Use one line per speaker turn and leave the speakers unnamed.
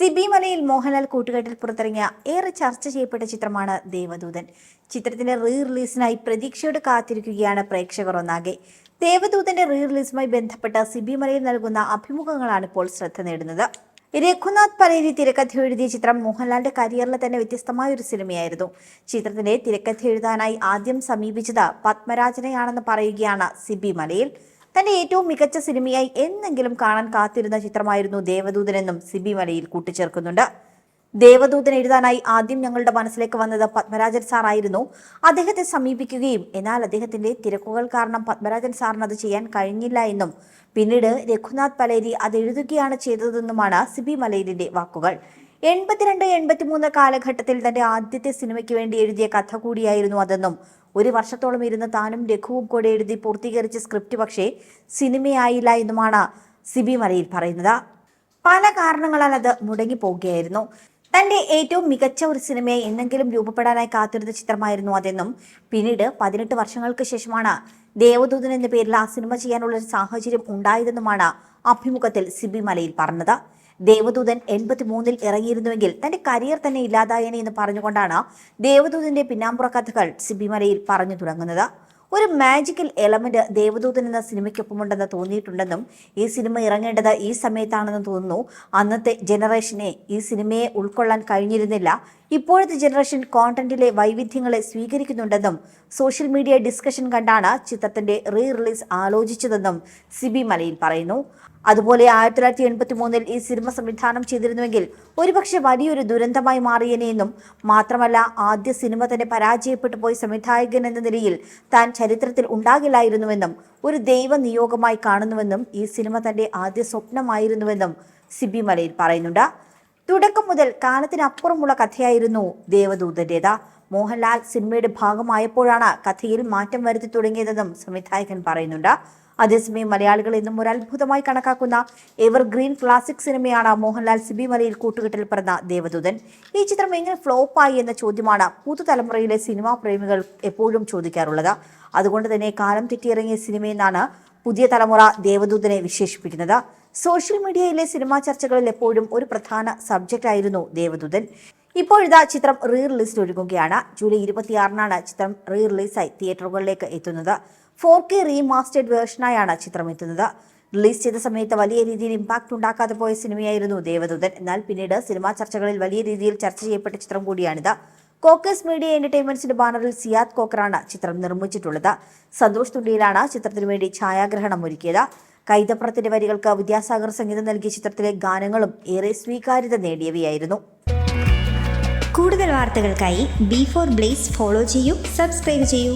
സിബി മലയിൽ മോഹൻലാൽ കൂട്ടുകെട്ടിൽ പുറത്തിറങ്ങിയ ഏറെ ചർച്ച ചെയ്യപ്പെട്ട ചിത്രമാണ് ദേവദൂതൻ. ചിത്രത്തിന്റെ റീ റിലീസിനായി പ്രതീക്ഷയോടെ കാത്തിരിക്കുകയാണ് പ്രേക്ഷകർ ഒന്നാകെ. ദേവദൂതന്റെ റീ റിലീസുമായി ബന്ധപ്പെട്ട സിബി മലയിൽ നൽകുന്ന അഭിമുഖങ്ങളാണ് ഇപ്പോൾ ശ്രദ്ധ നേടുന്നത്. രഘുനാഥ് പലേരി തിരക്കഥ എഴുതിയ ചിത്രം മോഹൻലാലിന്റെ കരിയറിലെ തന്നെ വ്യത്യസ്തമായ ഒരു സിനിമയായിരുന്നു. ചിത്രത്തിന്റെ തിരക്കഥ എഴുതാനായി ആദ്യം സമീപിച്ചത് പത്മരാജനെയാണെന്ന് പറയുകയാണ് സിബി മലയിൽ തന്റെ ഏറ്റവും മികച്ച സിനിമയായി എന്നെങ്കിലും കാണാൻ കാത്തിരുന്ന ചിത്രമായിരുന്നു ദേവദൂതനെന്നും സിബി മലയിൽ കൂട്ടിച്ചേർക്കുന്നുണ്ട്. ദേവദൂതൻ എഴുതാനായി ആദ്യം ഞങ്ങളുടെ മനസ്സിലേക്ക് വന്നത് പത്മരാജൻ സാറായിരുന്നു അദ്ദേഹത്തെ സമീപിക്കുകയും എന്നാൽ അദ്ദേഹത്തിന്റെ തിരക്കുകൾ കാരണം പത്മരാജൻ സാറിന് അത് ചെയ്യാൻ കഴിഞ്ഞില്ല എന്നും പിന്നീട് രഘുനാഥ് പലേരി അത് എഴുതുകയാണ് ചെയ്തതെന്നുമാണ് സിബി മലയിലിന്റെ വാക്കുകൾ. എൺപത്തിരണ്ട് എൺപത്തിമൂന്ന് കാലഘട്ടത്തിൽ തന്റെ ആദ്യത്തെ സിനിമയ്ക്ക് വേണ്ടി എഴുതിയ കഥ കൂടിയായിരുന്നു അതെന്നും ഒരു വർഷത്തോളം ഇരുന്ന് താനും രഘുവും കൂടെ എഴുതി പൂർത്തീകരിച്ച സ്ക്രിപ്റ്റ് പക്ഷേ സിനിമയായില്ല എന്നുമാണ് സിബി മലയിൽ പറയുന്നത്. പല കാരണങ്ങളാൽ അത് മുടങ്ങിപ്പോവുകയായിരുന്നു. തന്റെ ഏറ്റവും മികച്ച ഒരു സിനിമയെ എന്നെങ്കിലും രൂപപ്പെടാനായി കാത്തിരുന്ന ചിത്രമായിരുന്നു അതെന്നും പിന്നീട് പതിനെട്ട് വർഷങ്ങൾക്ക് ശേഷമാണ് ദേവദൂതൻ എന്ന പേരിൽ ആ സിനിമ ചെയ്യാനുള്ള ഒരു സാഹചര്യം ഉണ്ടായതെന്നുമാണ് അഭിമുഖത്തിൽ സിബി മലയിൽ പറഞ്ഞത്. ദേവദൂതൻ എൺപത്തി മൂന്നിൽ ഇറങ്ങിയിരുന്നുവെങ്കിൽ തന്റെ കരിയർ തന്നെ ഇല്ലാതായേനെ എന്ന് പറഞ്ഞുകൊണ്ടാണ് ദേവദൂതന്റെ പിന്നാമ്പുറ കഥകൾ സിബിമലയിൽ പറഞ്ഞു തുടങ്ങുന്നത്. ഒരു മാജിക്കൽ എലമെന്റ് ദേവദൂതൻ എന്ന സിനിമയ്ക്കൊപ്പമുണ്ടെന്ന് തോന്നിയിട്ടുണ്ടെന്നും ഈ സിനിമ ഇറങ്ങേണ്ടത് ഈ സമയത്താണെന്ന് തോന്നുന്നു. അന്നത്തെ ജനറേഷനെ ഈ സിനിമയെ ഉൾക്കൊള്ളാൻ കഴിഞ്ഞിരുന്നില്ല. ഇപ്പോഴത്തെ ജനറേഷൻ കോണ്ടന്റിലെ വൈവിധ്യങ്ങളെ സ്വീകരിക്കുന്നുണ്ടെന്നും സോഷ്യൽ മീഡിയ ഡിസ്കഷൻ കണ്ടാണ് ചിത്രത്തിന്റെ റീ റിലീസ് ആലോചിച്ചതെന്നും സിബി മലയിൽ പറയുന്നു. അതുപോലെ ആയിരത്തി തൊള്ളായിരത്തി എൺപത്തി മൂന്നിൽ ഈ സിനിമ സംവിധാനം ചെയ്തിരുന്നുവെങ്കിൽ ഒരുപക്ഷെ വലിയൊരു ദുരന്തമായി മാറിയനെയെന്നും മാത്രമല്ല ആദ്യ സിനിമ തന്നെ പരാജയപ്പെട്ടു പോയി സംവിധായകൻ എന്ന നിലയിൽ താൻ ചരിത്രത്തിൽ ഉണ്ടാകില്ലായിരുന്നുവെന്നും ഒരു ദൈവ നിയോഗമായി കാണുന്നുവെന്നും ഈ സിനിമ തന്റെ ആദ്യ സ്വപ്നമായിരുന്നുവെന്നും സിബി മലയിൽ പറയുന്നുണ്ട്. തുടക്കം മുതൽ കാലത്തിനപ്പുറമുള്ള കഥയായിരുന്നു ദേവദൂതന്റേത്. മോഹൻലാൽ സിനിമയുടെ ഭാഗമായപ്പോഴാണ് കഥയിൽ മാറ്റം വരുത്തി തുടങ്ങിയതെന്നും സംവിധായകൻ പറയുന്നുണ്ട്. അതേസമയം മലയാളികൾ എന്നും ഒരു അത്ഭുതമായി കണക്കാക്കുന്ന എവർഗ്രീൻ ക്ലാസിക് സിനിമയാണ് മോഹൻലാൽ സിബി മലയിൽ കൂട്ടുകെട്ടിൽ പിറന്ന ദേവദൂതൻ. ഈ ചിത്രം എങ്ങനെ ഫ്ലോപ്പായി എന്ന ചോദ്യമാണ് പുതുതലമുറയിലെ സിനിമാ പ്രേമികൾ എപ്പോഴും ചോദിക്കാറുള്ളത്. അതുകൊണ്ട് തന്നെ കാലം തെറ്റിയിറങ്ങിയ സിനിമയെന്നാണ് പുതിയ തലമുറ ദേവദൂതനെ വിശേഷിപ്പിക്കുന്നത്. സോഷ്യൽ മീഡിയയിലെ സിനിമാ ചർച്ചകളിൽ എപ്പോഴും ഒരു പ്രധാന സബ്ജക്റ്റ് ആയിരുന്നു ദേവദൂതൻ. ഇപ്പോഴിതാ ചിത്രം റീ റിലീസ് ഒരുങ്ങുകയാണ്. ജൂലൈ ഇരുപത്തിയാറിനാണ് ചിത്രം റീ റിലീസായി തിയേറ്ററുകളിലേക്ക് എത്തുന്നത്. ഫോർ കെ റീമാസ്റ്റേഡ് വേർഷനായാണ് ചിത്രം എത്തുന്നത് റിലീസ് ചെയ്ത സമയത്ത് വലിയ രീതിയിൽ ഇമ്പാക്ട് ഉണ്ടാക്കാതെ പോയ സിനിമയായിരുന്നു ദേവദൂതൻ. എന്നാൽ പിന്നീട് സിനിമാ ചർച്ചകളിൽ വലിയ രീതിയിൽ ചർച്ച ചെയ്യപ്പെട്ട ചിത്രം കൂടിയാണിത്. കോക്കസ് മീഡിയ എന്റർടൈൻമെന്റ്സിന്റെ ബാനറിൽ സിയാദ് കോക്കറാണ് ചിത്രം നിർമ്മിച്ചിട്ടുള്ളത്. സന്തോഷ് തുണ്ടിയിലാണ് ചിത്രത്തിനു വേണ്ടി ഛായാഗ്രഹണം ഒരുക്കിയത്. കൈതപ്രത്തിന്റെ വരികൾക്ക് വിദ്യാസാഗർ സംഗീതം നൽകിയ ചിത്രത്തിലെ ഗാനങ്ങളും ഏറെ സ്വീകാര്യത നേടിയവയായിരുന്നു.
കൂടുതൽ വാർത്തകൾക്കായി ബി ഫോർ ബ്ലേസ് ഫോളോ ചെയ്യൂ സബ്സ്ക്രൈബ് ചെയ്യൂ.